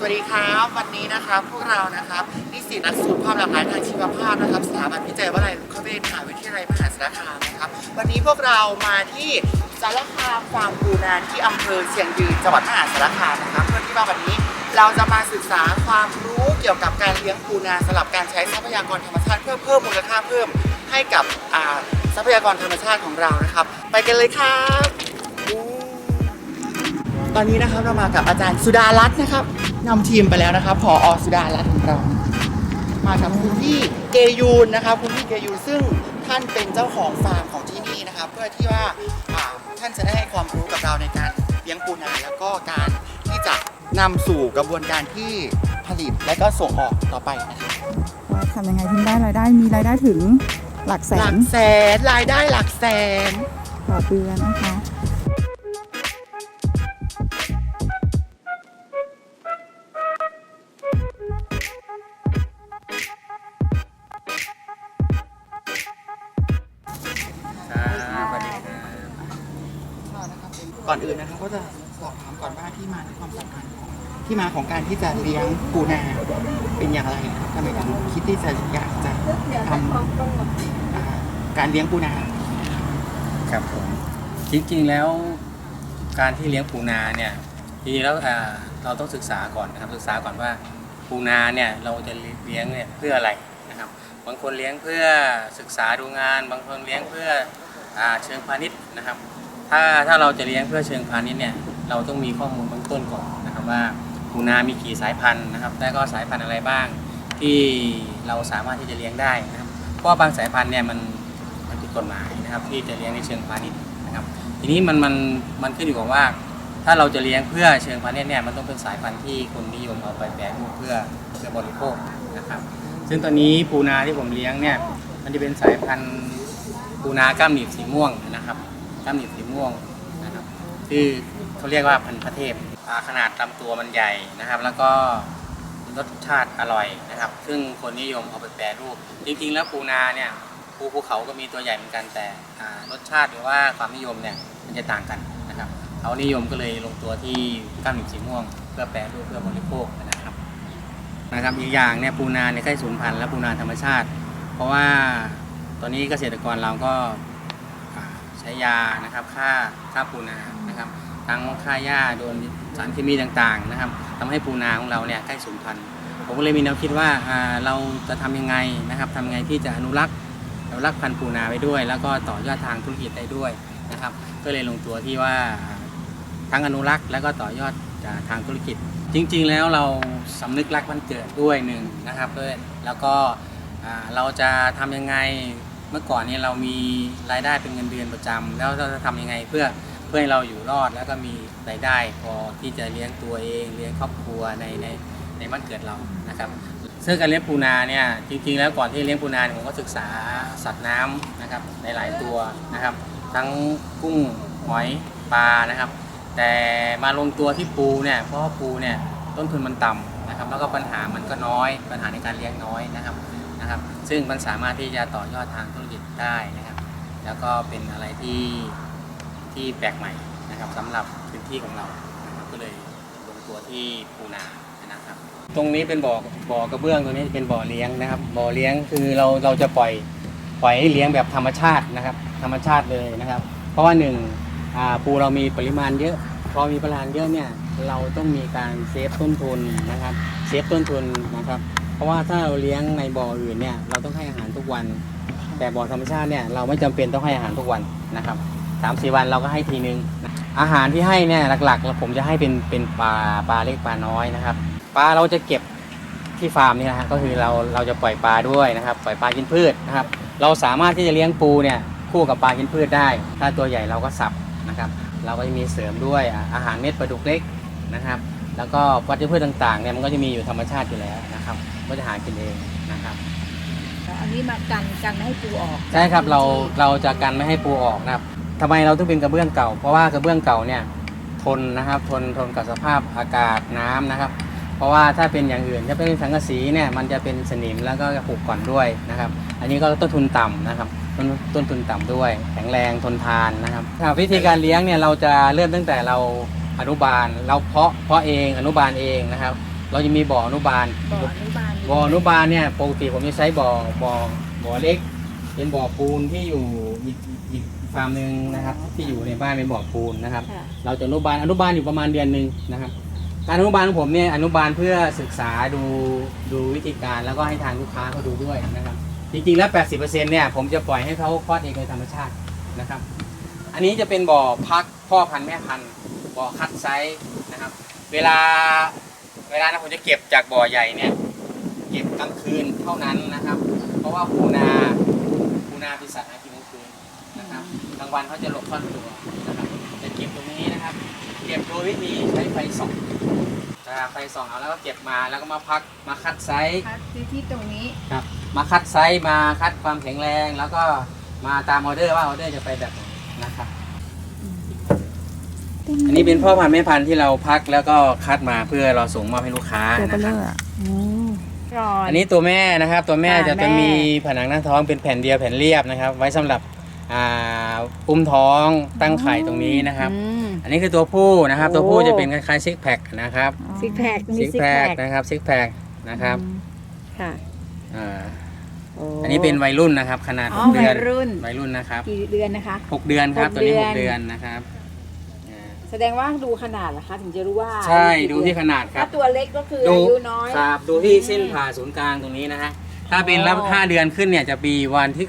สวัสดีครับ วันนี้นะครับพวกเรานะครับนิสิตนักสูตรความหลากหลายทางชีวภาพนะครับสถาบันวิจัยวลัยคเวศมหาวิทยาลัยมหาสารคามนะครับวันนี้พวกเรามาที่สารคามฟาร์มปูนาที่อำเภอเชียงยืนจังหวัดมหาสารคามนะครับเพื่อที่ว่าวันนี้เราจะมาศึกษาความรู้เกี่ยวกับการเลี้ยงปูนาสำหรับการใช้ทรัพยากรธรรมชาติเพื่อเพิ่มมูลค่าเพิ่มให้กับทรัพยากรธรรมชาติของเรานะครับ ไปกันเลยครับ ตอนนี้นะครับเรามากับอาจารย์สุดารัตน์นะครับ นำทีมไปแล้วนะครับผอสุดารัตน์ของเรามากับคุณพี่เกยูนนะครับคุณพี่เกยูนซึ่งท่านเป็นเจ้าของฟาร์มของที่นี่นะครับเพื่อที่ว่าอ่าท่านจะได้ให้ความรู้กับเราในการเลี้ยงปูนาแล้วก็การที่จะนำสู่กระบวนการที่ผลิตและก็ส่งออกต่อไปนะครับว่าทำยังไงถึงได้รายได้มีรายได้ถึงหลักแสหลันกแสนรายได้หลักแสนต่อเดือนนะคะ ก่อนอื่นนะครับก็จะสอบถามก่อนว่าที่มาและความสำคัญของที่มาของการที่จะเลี้ยงปูนาเป็นอย่างไรครับทำไมถึงคิดที่จะอยากจะทำอ่าการเลี้ยงปูนา ครับผมจริงๆแล้วการที่เลี้ยงปูนาเนี่ยจริงๆแล้วอ่าเราต้องศึกษาก่อนนะครับศึกษาก่อนว่าปูนาเนี่ยเราจะเลี้ยงเนี่ยเพื่ออะไรนะครับบางคนเลี้ยงเพื่อศึกษาดูงาน บางคนเลี้ยงเพื่ออาเชิงพาณิชย์นะครับ ถ้าถ้าเราจะเลี้ยงเพื่อเชิงพาณิชย์เนี่ยเราต้องมีข้อมูลเบื้องต้นก่อนนะครับว่าปูนามีกี่สายพันธุ์นะครับและก็สายพันธุ์อะไรบ้างที่เราสามารถที่จะเลี้ยงได้นะครับเพราะว่าบางสายพันธุ์เนี่ยมันมันผิดกฎหมายนะครับที่จะเลี้ยงในเชิงพาณิชย์นะครับ ทีนี้มันมันมันขึ้นอยู่กับว่า ถ้าเราจะเลี้ยงเพื่อเชิงพาณิชย์เนี่ยมันต้องเป็นสายพันธุ์ที่คนนิยมเอาไปแปรรูปเพื่อเพื่อบริโภคนะครับซึ่งตอนนี้ปูนาที่ผมเลี้ยงเนี่ยมันจะเป็นสายพันธุ์ปูนากล้ามหนีบสีม่วงนะครับ กล้ามหนีบสีม่วงนะครับคือเขาเรียกว่าพันธุ์พระเทพอ่าขนาดลำตัวมันใหญ่นะครับ แล้วก็รสชาติอร่อยนะครับ ซึ่งคนนิยมเอาไปแปรรูป จริง ๆ แล้วปูนาเนี่ยปูภูเขาก็มีตัวใหญ่เหมือนกันแต่อ่ารสชาติหรือว่าความนิยมเนี่ยมันจะต่างกันนะครับเขานิยมก็เลยลงตัวที่กล้ามหนีบสีม่วง เพื่อแปรรูปเพื่อบริโภคนะครับนะครับอีกอย่างเนี่ยปูนาเนี่ยใกล้สูญพันธุ์และปูนาธรรมชาติ เพราะว่าตอนนี้เกษตรกรเราก็อ่า ใช้ยานะครับฆ่าฆ่าปูนานะครับทั้งฆ่าหญ้าโดนสารเคมีต่างๆนะครับทำให้ปูนาของเราเนี่ยใกล้สูญพันธุ์ผมก็เลยมีแนวคิดว่าเราจะทำยังไงนะครับทำยังไงที่จะอนุรักษ์อนุรักษ์พันธุ์ปูนาไว้ด้วย แล้วก็ต่อยอดทางธุรกิจได้ด้วยนะครับ ก็เลยลงตัวที่ว่าทั้งอนุรักษ์แล้วก็ต่อยอดจากทางธุรกิจ จริง ๆ แล้วเราสำนึกรักวันเกิดด้วยหนึ่งนะครับด้วยแล้วก็เราจะทำยังไง เมื่อก่อนเนี่ยเรามีรายได้เป็นเงินเดือนประจำแล้วเราจะทำยังไงเพื่อเพื่อให้เราอยู่รอดแล้วก็มีรายได้พอที่จะเลี้ยงตัวเองเลี้ยงครอบครัวในในในวันเกิดเรานะครับซึ่งการเลี้ยงปูนาเนี่ยจริงๆ แล้วก่อนที่เลี้ยงปูนาเนี่ยผมก็ศึกษาสัตว์น้ำนะครับในหลายตัวนะครับ ทั้งกุ้งหอยปลานะครับ แต่มาลงตัวที่ปูเนี่ยเพราะปูเนี่ยต้นทุนมันต่ำนะครับ แล้วก็ปัญหามันก็น้อย ปัญหาในการเลี้ยงน้อยนะครับ นะครับ ซึ่งมันสามารถที่จะต่อยอดทางธุรกิจได้นะครับ แล้วก็เป็นอะไรที่ที่แปลกใหม่นะครับสำหรับพื้นที่ของเรานะครับก็เลยลงตัวที่ปูนานะครับ ตรงนี้เป็นบ่อบ่อกระเบื้องตรงนี้เป็นบ่อเลี้ยงนะครับ บ่อเลี้ยงคือเราเราจะปล่อยปล่อยให้เลี้ยงแบบธรรมชาตินะครับ ธรรมชาติเลยนะครับ เพราะว่าหนึ่งปูเรามีปริมาณเยอะพอมีปริมาณเยอะเนี่ยเราต้องมีการเซฟต้นทุนนะครับ เซฟต้นทุนนะครับ เพราะว่าถ้าเราเลี้ยงในบ่ออื่นเนี่ยเราต้องให้อาหารทุกวัน แต่บ่อธรรมชาติเนี่ยเราไม่จำเป็นต้องให้อาหารทุกวันนะครับสามสี่วันเราก็ให้ทีนึงนะอาหารที่ให้เนี่ยหลักๆผมจะให้เป็นเป็นปลาปลาเล็กปลาน้อยนะครับปลาเราจะเก็บที่ฟาร์มนี่นะฮะก็คือเราเราจะปล่อยปลาด้วยนะครับ ปล่อยปลากินพืชนะครับ เราสามารถที่จะเลี้ยงปูเนี่ยคู่กับปลากินพืชได้ ถ้าตัวใหญ่เราก็สับนะครับ เราก็จะมีเสริมด้วยอะอาหารเม็ดปลาดุกเล็กนะครับ แล้วก็วัชพืชต่างๆเนี่ยมันก็จะมีอยู่ธรรมชาติอยู่แล้วนะครับ ก็จะหากินเองนะครับ อันนี้มากันกันไม่ให้ปูออกใช่ครับเราเราจะกันไม่ให้ปูออกนะครับทำไมเราต้องเป็นกระเบื้องเก่า เพราะว่ากระเบื้องเก่าเนี่ยทนนะครับทนทนกับสภาพอากาศน้ำนะครับ เพราะว่าถ้าเป็นอย่างอื่นถ้าเป็นสังกะสีเนี่ยมันจะเป็นสนิมแล้วก็จะผุก่อนด้วยนะครับ อันนี้ก็ต้นทุนต่ำนะครับต้นต้นทุนต่ำด้วย แข็งแรงทนทานนะครับครับวิธีการเลี้ยงเนี่ยเราจะเริ่มตั้งแต่เราอนุบาล เราเพาะเพาะเองอนุบาลเองนะครับ เราจะมีบ่ออนุบาล บ่ออนุบาล บ่ออนุบาลเนี่ยปกติผมจะใช้บ่อบ่อบ่อเล็ก เป็นบ่อปูนที่อยู่อีกอีกฟาร์มหนึ่งนะครับ ที่อยู่ในบ้านเป็นบ่อปูนนะครับ ค่ะ เราจะอนุบาลอนุบาลอยู่ประมาณเดือนหนึ่งนะครับ การอนุบาลของผมเนี่ยอนุบาลเพื่อศึกษาดูดูวิธีการแล้วก็ให้ทางลูกค้าเขาดูด้วยนะครับ จริงๆแล้ว 80%เนี่ยผมจะปล่อยให้เขาคลอดเองโดยธรรมชาตินะครับ อันนี้จะเป็นบ่อพักพ่อพันธุ์แม่พันธุ์บ่อคัดไซส์นะครับ เวลาเวลานะผมจะเก็บจากบ่อใหญ่เนี่ย เก็บกลางคืนเท่านั้นนะครับ เพราะว่าปูนาปูนาเป็นสัตว์หากินกลางคืนนะครับกลางวันเขาจะหลบซ่อนตัวนะครับจะเก็บตรงนี้นะครับ เก็บโดยวิธีใช้ไฟส่องนะครับไฟส่องเอาแล้วก็เก็บมาแล้วก็มาพักมาคัดไซส์คัดที่ที่ตรงนี้ครับมาคัดไซส์มาคัดความแข็งแรง แล้วก็มาตามออเดอร์ว่าออเดอร์จะไปแบบไหนนะครับอันนี้เป็นพ่อพันธุ์แม่พันธุ์ที่เราพักแล้วก็คัดมาเพื่อเราส่งมอบให้ลูกค้าตัวเบลนะเลคอรับ ร์อะก่อนอันนี้ตัวแม่นะครับ ตัวแม่ค่ะจะแม่จะมีผนังหน้าท้องเป็นแผ่นเดียวแผ่นเรียบนะครับ ไว้สำหรับอ่าอุ้มท้องตั้งไข่ตรงนี้นะครับอืมอันนี้คือตัวผู้นะครับ ตัวผู้โอ้จะเป็นคล้ายๆซิกแพคนะครับซิกแพคมีซิกซิกแพแพคคนะครับซิกแพคนะครับค่ะอ่าโอันนี้เป็นวัยรุ่นนะครับ ขนาดอ๋อหกเดือนวัยรุ่นวัยรุ่นนะครับกี่เดือนนะคะหกเดือนครับหกตัวนี้เดืหอนกเดือนนะครับอ่า แสดงว่าดูขนาดเหรอคะถึงจะรู้ว่าใช่อายุดูกี่ที่เอนขนาดครัถ้าบ ตัวเล็กก็คือดู อายุน้อย ครับดูที่เส้นผ่าศูนย์กลางตรงนี้นะฮะถ้าเป็นอ๋อรับห้าเดือนขึ้นเนี่ยจะปีวันที่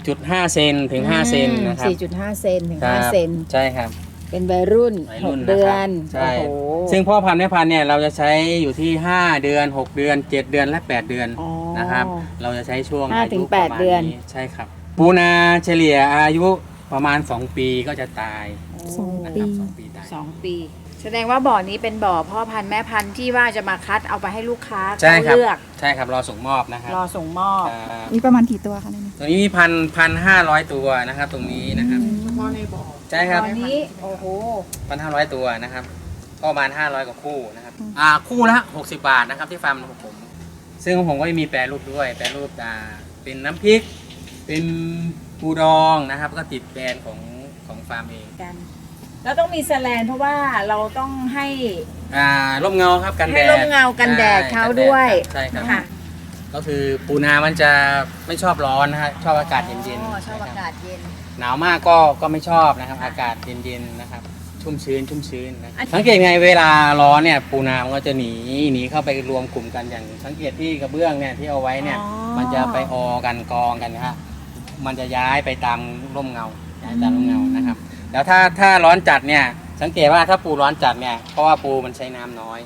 4.5 เซนถึง 5 เซนนะครับสี่จุดห้าเซนถึงครัห้าบเซนใช่ครับ เป็นวัยรุ่นวัยหรุ่กนนะเดืคอรับนใช่ โอ้โหซึ่งพ่อพันธุ์แม่พันธุ์เนี่ยเราจะใช้อยู่ที่ 5 เดือน 6 เดือน 7 เดือนและ 8 เดือนอ๋อ นะครับ เราจะใช้ช่วงห้าอาถึยุงแปดประมาณเดือนใช่ครับ ปูนาเฉลี่ยอายุประมาณ 2 ปีก็จะตาย สองนะคปีรับสองปีตายสองปี แสดงว่าบ่อนี้เป็นบ่อพ่อพันธุ์แม่พันธุ์ที่ว่าจะมาคัดเอาไปให้ลูกค้าใช่เขาครับเลือกใช่ครับรอส่งมอบนะครับรอส่งมอบครับมีประมาณกี่ตัวคะในนี้ ตรงนี้มีพันพันห้าร้อยตัวนะครับ ตรงนี้นะครับเฉพาะในบ่อใช่ครับ ตอนนี้โอ้โห พันห้าร้อยตัวนะครับ ก็ประมาณห้าร้อยกว่าคู่นะครับอ่าคู่ละหกสิบาทนะครับที่ฟาร์มของผม ซึ่งของผมก็จะมีแปรรูปด้วย แปรรูปอ่าเป็นน้ำพริก เป็นปูดองนะครับ ก็ติดแบรนด์ของของฟาร์มเองกัน แล้วต้องมีแสแลนเพราะว่าเราต้องให้ อ่าร่มเงาครับกันแดให้ดร่มเงากันแดดใช่เขากันแด้วยใช่ครับค่ะก็คือปูนามันจะไม่ชอบร้อนนะฮะชอบอากาศเย็นอ๋อๆชอบนะอาครับกาศเย็น หนาวมากก็ก็ไม่ชอบนะครับ อากาศเย็นๆนะครับ ชุ่มชื้นชุ่มชื้นนะอัน สังเกตไงเวลาร้อนเนี่ยปูนามันก็จะหนีหนีเข้าไปรวมกลุ่มกันอย่าง สังเกตที่กระเบื้องเนี่ยที่เอาไว้เนี่ย อ๋อ มันจะไปออกันกองกันนะฮะมันจะย้ายไปตามร่มเงาย้ายตามร่มเงานะครับ แล้วถ้าถ้าร้อนจัดเนี่ย สังเกตว่าถ้าปูร้อนจัดเนี่ยเพราะว่าปูมันใช้น้ำน้อย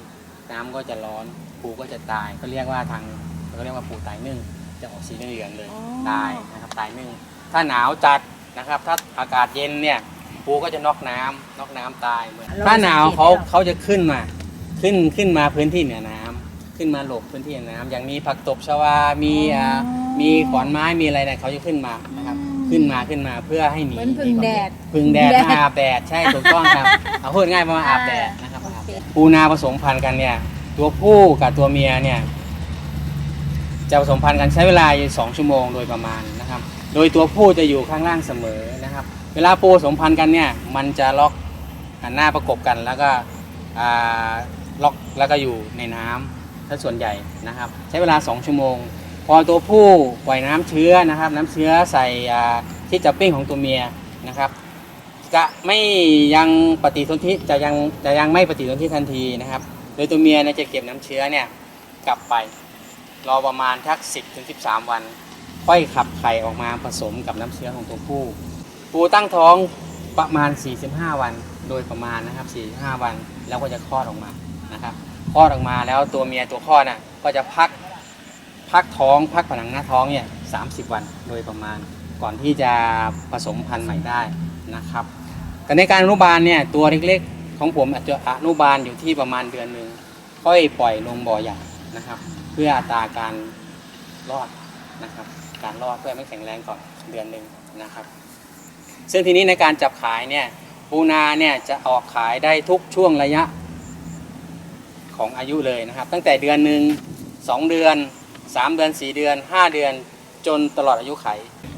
น้ำก็จะร้อนปูก็จะตายก็เรียกว่าทางเขาเรียกว่าปูตายนึ่งจะออกสีเหลืองๆเลยอ๋อตายนะครับตายนึ่งถ้าหนาวจัดนะครับ ถ้าอากาศเย็นเนี่ยปูก็จะนอกน้ำนอกน้ำตายเหมือนเราถ้าหนาวสังเกตเขาได้เหรอเขาจะขึ้นมาขึ้นขึ้นมาพื้นที่เหนือน้ำขึ้นมาหลบพื้นที่เหนือน้ำอย่างมีผักตบชวา มีอ่ามีขอนไม้มีอะไรเนี่ยเขาจะขึ้นมานะครับ ขึ้นมาขึ้นมาเพื่อให้หนีเหมือนพึ่งแดดพึ่งแดดแดด มาอาบแดดใช่ถูกต้องครับ เอาพูดง่ายๆมาอาบแดดนะครับโอเคปูนาผสมพันธุ์กันเนี่ย ตัวผู้กับตัวเมียเนี่ย จะผสมพันธุ์กันใช้เวลาอยู่สองชั่วโมงโดยประมาณนะครับ โดยตัวผู้จะอยู่ข้างล่างเสมอนะครับ เวลาปูผสมพันธุ์กันเนี่ย มันจะล็อกหันหน้าประกบกันแล้วก็อ่าล็อกแล้วก็อยู่ในน้ำถ้าส่วนใหญ่นะครับ ใช้เวลา2ชั่วโมง พอตัวผู้ปล่อยน้ำเชื้อนะครับ น้ำเชื้อใส่ที่จับปิ้งของตัวเมียนะครับ จะไม่ยังปฏิสนธิจะยังจะยังไม่ปฏิสนธิทันทีนะครับ โดยตัวเมียเนี่ยจะเก็บน้ำเชื้อเนี่ยกลับไป รอประมาณทัก 10ถึง13 วัน ค่อยขับไข่ออกมาผสมกับน้ำเชื้อของตัวผู้ ปูตั้งท้องประมาณ 45 วัน โดยประมาณนะครับ 45 วันแล้วก็จะคลอดออกมานะครับคลอดออกมาแล้วตัวเมียตัวคลอดน่ะก็จะพัก พักท้องพักผนังหน้าท้องเนี่ย30วันโดยประมาณ ก่อนที่จะผสมพันธุ์ใหม่ได้นะครับแต่ในการอนุบาลเนี่ยตัวเล็กๆ ของผมอาจจะอนุบาลอยู่ที่ประมาณเดือนหนึ่งค่อยปล่อยลงบ่อใหญ่นะครับ เพื่ออัตราการรอดนะครับ การรอดเพื่อไม่แข็งแรงก่อนเดือนหนึ่งนะครับ ซึ่งทีนี้ในการจับขายเนี่ยปูนาเนี่ยจะออกขายได้ทุกช่วงระยะของอายุเลยนะครับ ตั้งแต่เดือนหนึ่งสองเดือน สามเดือนสี่เดือนห้าเดือน จนตลอดอายุไข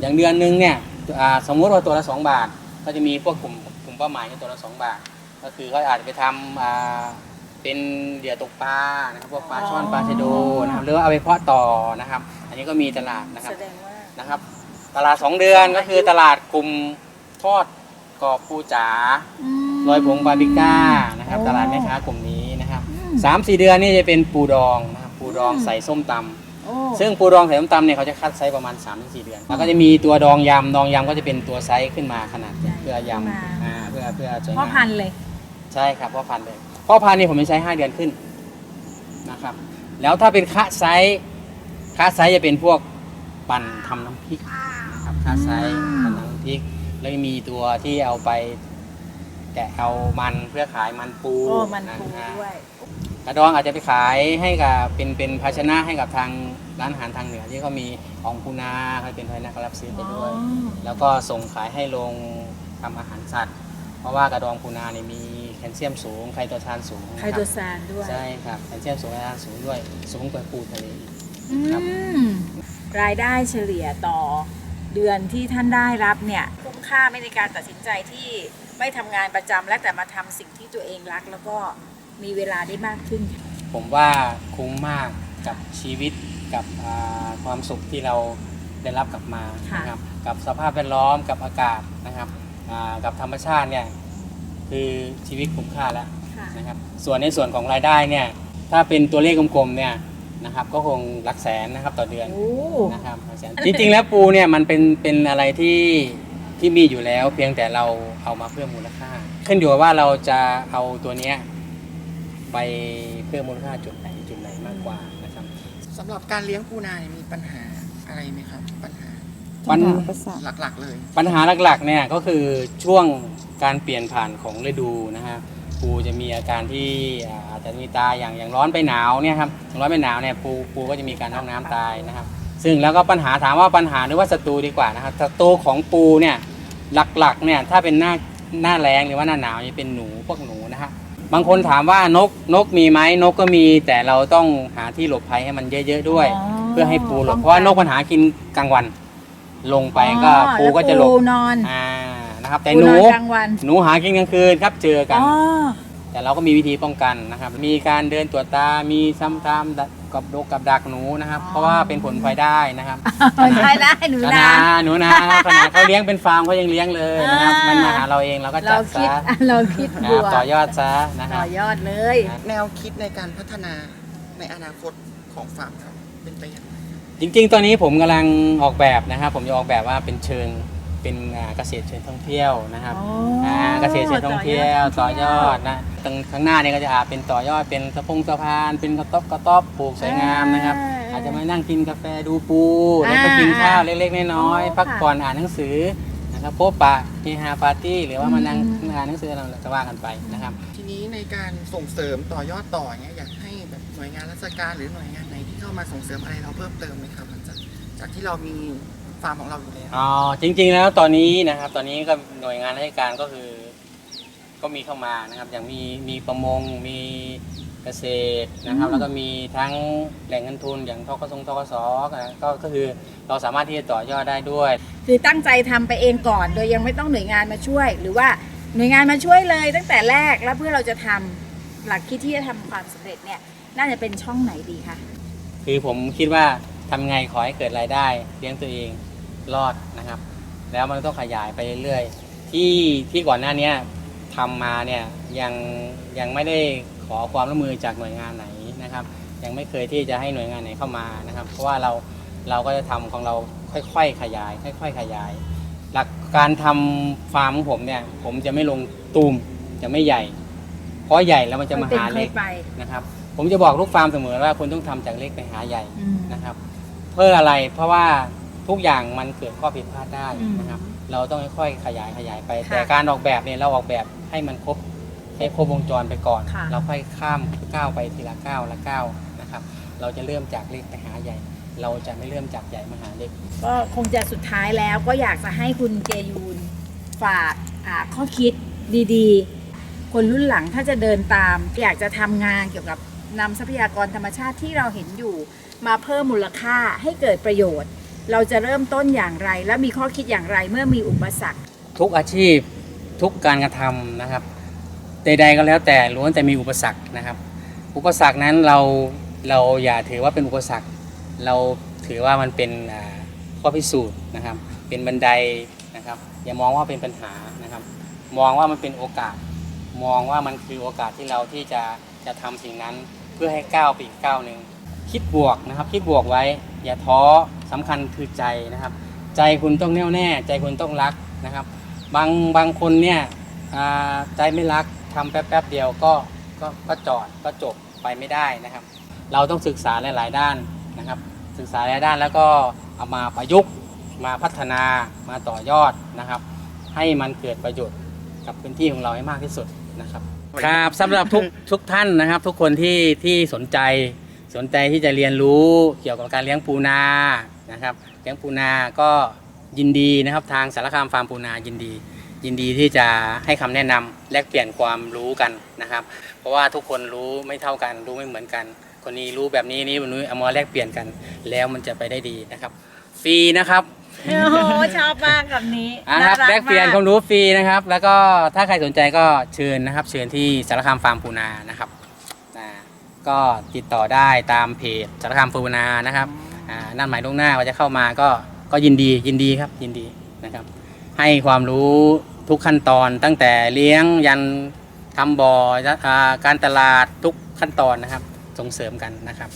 อย่างเดือนหนึ่งเนี่ยอ่าสมมุติว่าตัวละสองบาท ก็จะมีพวกกลุ่มกลุ่มเป้าหมายในตัวละสองบาท ก็คือเขาอาจจะไปทำอ่าเป็นเหยื่อตกปลานะครับพวกปลาช่อนปลาชะโดนะครับหรือว่าเอาไปเพาะต่อนะครับ อันนี้ก็มีตลาดนะครับแสดงว่านะครับ ตลาด 2 เดือนก็คือตลาดกลุ่มทอดกรอบปูจ๋าลอยผงบาร์บีก้านะครับโอ้ตลาดแม่ค้ากลุ่มนี้นะครับอืมสามสี่เดือนนี่จะเป็นปูดองนะครับปูดองใส่ส้มตำโอ้ ซึ่งปูดองใส่ส้มตำเนี่ยเขาจะคัดไซส์ประมาณ 3-4 เดือน แล้วก็จะมีตัวดองยำ ดองยำก็จะเป็นตัวไซส์ขึ้นมาขนาดเนี่ยเพื่อยำอ่าเพื่อเพื่อสวยพ่องามพันธุ์เลย ใช่ครับพ่อพันธุ์เลยพ่อพันธุ์นี่ผมจะใช้ 5 เดือนขึ้นนะครับ แล้วถ้าเป็นคะไซส์คะไซส์จะเป็นพวกปั่นทำน้ำพริกนะครับคะไซส์ปั่นน้ำพริก แล้วก็มีตัวที่เอาไปแกะเอามันเพื่อขายมันปูโอ้มันปูนะฮะด้วย กระดองอาจจะไปขายให้กับเป็นเป็นภาชนะให้กับทางร้านอาหารทางเหนือที่เขามีของปูนาเขาเป็นภาชนะเขารับซื้อไปด้วยแล้วก็ส่งขายให้โรงทำอาหารสัตว์ เพราะว่ากระดองปูนาเนี่ยมีแคลเซียมสูงไคโตซานสูงนะไคครับโตซานด้วยใช่ครับแคลเซียมสูงไคโตซานสูงด้วยสูงกว่าปูทะเลอีก อืครับ มรายได้เฉลี่ยต่อเดือนที่ท่านได้รับเนี่ยคุ้มค่าไหม่ในการตัดสินใจที่ไม่ทำงานประจำและแต่มาทำสิ่งที่ตัวเองรัก แล้วก็ มีเวลาได้มากขึ้น ผมว่าคุ้มมากกับชีวิตกับอ่าความสุขที่เราได้รับกลับมาค่ะนะครับกับสภาพแวดล้อมกับอากาศนะครับอ่ากับธรรมชาติเนี่ยคือชีวิตคุ้มค่าแล้วค่ะนะครับส่วนในส่วนของรายได้เนี่ยถ้าเป็นตัวเลขกลมๆเนี่ยนะครับก็คงหลักแสนนะครับต่อเดือนโอ้นะครับหลักแสนจริงๆแล้วปูเนี่ยมันเป็นเป็นอะไรที่ที่มีอยู่แล้ว เพียงแต่เราเอามาเพิ่มมูลค่า ขึ้นอยู่กับว่าเราจะเอาตัวเนี้ย ไปเพิ่มมูลค่าจุดไหนจุดไหนมากกว่านะครับสำหรับการเลี้ยงปูนาเนี่ยมีปัญหาอะไรไหมครับ ปัญหาปัญปัญหาอุปสรรคหลักๆเลย ปัญหาหลักๆเนี่ยก็คือช่วงการเปลี่ยนผ่านของฤดูนะฮะปูจะมีอาการที่อ่าอาจจะมีตายอย่างอย่างร้อนไปหนาวเนี่ยครับอย่างร้อนไปหนาวเนี่ยปูปูก็จะมีการน็อกน้ำตายนะครับ ซึ่งแล้วก็ปัญหาถามว่าปัญหาหรือว่าศัตรูดีกว่านะครับศัตรูของปูเนี่ยหลักๆเนี่ยถ้าเป็นหน้าหน้าแรงหรือว่าหน้าหนาวจะเป็นหนูพวกหนูนะฮะ บางคนถามว่านกนกมีไหมนกก็มีแต่เราต้องหาที่หลบภัยให้มันเยอะๆด้วย อ๋อเพื่อให้ปูหลป้บองกันเพราะว่านกปัญหากินกลางวัน ลงไปก็อ๋อปูก็จะหลแวบปูนอนอ่านะครับ แต่ปูหนูนอกลางวันหนูหากินกลางคืนครับเจอกัน อ๋อแต่เราก็มีวิธีป้องกันนะครับ มีการเดินตรวจตา มีซ้ำตาม กับดกกับดักหนูนะครับอ๋อเพราะว่าเป็นผลพลอยได้นะครับใช่ได้หนูขนานาดหนูนาขนาดเขาเลี้ยงเป็นฟาร์มเขายังเลี้ยงเลยนะครับอ่ามัมันมาหาเราเองเราก็เราจัดคิดซะเราคิดนะบครับวกต่อยอดซะนะคต่รับอยอดเลย แนวคิดในการพัฒนาในอนาคตของฟาร์มครับเป็นไปอย่างไรจริง ๆ ตอนนี้ผมกำลังออกแบบนะครับ ผมจะออกแบบว่าเป็นเชิงเป็นอ่าเกษตรเชิงท่องเที่ยวนะครับอ๋ออ่าเกษตรเชิงท่องเที่ยวต่อยอดนะ ตรงข้างหน้านี่ก็จะอาจเป็นต่อยอดเป็นสะพงสะพาน เป็นกระต๊อบกระต๊อบปลูกสวยงามนะครับ อาจจะมานั่งกินกาแฟดูปูแล้วก็กินข้าวเล็กๆน้อยๆพักผ่อนอ่านหนังสือนะครับพบปะเฮฮาปาร์ตี้หรือว่ามานั่งอ่านหนังสือเราก็ว่ากันไปนะครับ ทีนี้ในการส่งเสริมต่อยอดต่อเนี้ยอยากให้แบบหน่วยงานราชการหรือหน่วยงานไหนที่เข้ามาส่งเสริมอะไรเราเพิ่มเติมไหมครับหลังจากจากที่เรามีฟาร์มของเราอยู่แล้วอ๋อจริง ๆ แล้วตอนนี้นะครับ ตอนนี้ก็หน่วยงานราชการก็คือ ก็มีเข้ามานะครับ อย่างมีมีประมง มีเกษตรนะครับ แล้วก็มีทั้งแหล่งเงินทุนอย่างทกสทกสก็ก็คือเราสามารถที่จะต่อยอดได้ด้วย คือตั้งใจทำไปเองก่อน โดยยังไม่ต้องหน่วยงานมาช่วย หรือว่าหน่วยงานมาช่วยเลย ตั้งแต่แรกแล้วเพื่อเราจะทำหลักคิดที่จะทำความสำเร็จเนี่ยน่าจะเป็นช่องไหนดีคะ คือผมคิดว่าทำไงขอให้เกิดรายได้เลี้ยงตัวเองรอดนะครับ แล้วมันต้องขยายไปเรื่อยๆที่ที่ก่อนหน้าเนี้ย ทำมาเนี่ยยังยังไม่ได้ขอความร่วมมือจากหน่วยงานไหนนะครับ ยังไม่เคยที่จะให้หน่วยงานไหนเข้ามานะครับ เพราะว่าเราเราก็จะทำของเราค่อยๆขยาย ค่อยๆขยาย หลักการทำฟาร์มของผมเนี่ยผมจะไม่ลงตูมจะไม่ใหญ่ เพราะใหญ่แล้วมันจะมาหาเล็กนะครับ ผมจะบอกลูกฟาร์มเสมอว่าคุณต้องทำจากเล็กไปหาใหญ่นะครับ เพื่ออะไรเพราะว่าทุกอย่างมันเกิดข้อผิดพลาดได้นะครับ เราต้องค่อยๆขยายขยายไป ค่ะแต่การออกแบบเนี่ยเราออกแบบให้มันครบให้ครบวงจรไปก่อน ค่ะ เราค่อยข้ามก้าวไปทีละก้าวละก้าวนะครับเราจะเริ่มจากเล็กไปหาใหญ่ เราจะไม่เริ่มจากใหญ่มาหาเล็ก ก็คงจะสุดท้ายแล้วก็อยากจะให้คุณเกยูนฝากอ่าข้อคิดดีๆ คนรุ่นหลังถ้าจะเดินตาม อยากจะทำงานเกี่ยวกับนำทรัพยากรธรรมชาติที่เราเห็นอยู่ มาเพิ่มมูลค่าให้เกิดประโยชน์ เราจะเริ่มต้นอย่างไร และมีข้อคิดอย่างไรเมื่อมีอุปสรรค ทุกอาชีพทุกการกระทำนะครับใดๆก็แล้วแต่ล้วนแต่มีอุปสรรคนะครับ อุปสรรคนั้นเราเราอย่าถือว่าเป็นอุปสรรค เราถือว่ามันเป็นข้อพิสูจน์นะครับ เป็นบันไดนะครับ อย่ามองว่าเป็นปัญหานะครับ มองว่ามันเป็นโอกาส มองว่ามันคือโอกาสที่เราที่จะจะทำสิ่งนั้นเพื่อให้ก้าวไปอีกก้าวหนึ่งคิดบวกนะครับ คิดบวกไว้อย่าท้อ สำคัญคือใจนะครับ ใจคุณต้องแน่วแน่ ใจคุณต้องรักนะครับ บางบางคนเนี่ยใจไม่รักทำแป๊บแป๊บๆเดียวก็ก็ก็จอดก็จบไปไม่ได้นะครับ เราต้องศึกษาหลาย ๆ ด้านนะครับ ศึกษาหลายด้านแล้วก็เอามาประยุกต์มาพัฒนามาต่อยอดนะครับ ให้มันเกิดประโยชน์กับพื้นที่ของเราให้มากที่สุดนะครับครับสำหรับทุกทุกท่านนะครับ ทุกคนที่ที่สนใจสนใจที่จะเรียนรู้เกี่ยวกับการเลี้ยงปูนา นะครับเลี้ยงปูนาก็ยินดีนะครับทางสารคามฟาร์มปูนายินดี ยินดีที่จะให้คำแนะนำแลกเปลี่ยนความรู้กันนะครับ เพราะว่าทุกคนรู้ไม่เท่ากันรู้ไม่เหมือนกัน คนนี้รู้แบบนี้นี่คนนู้นเอามาแลกเปลี่ยนกัน แล้วมันจะไปได้ดีนะครับฟรีนะครับโอ้โหชอบมากกับนี้อะครับน่ารัแลกเปลี่ยนมความรู้ฟรีนะครับ แล้วก็ถ้าใครสนใจก็เชิญนะครับ เชิญที่สารคามฟาร์มปูนานะครับอ่าก็ติดต่อได้ตามเพจสารคามปูนานะครับอ่า นั่นหมายล่วงหน้าว่าจะเข้ามาก็ก็ยินดียินดีครับยินดีนะครับ ให้ความรู้ทุกขั้นตอนตั้งแต่เลี้ยงยันทำบ่ออ่าการตลาดทุกขั้นตอนนะครับส่งเสริมกันนะครับ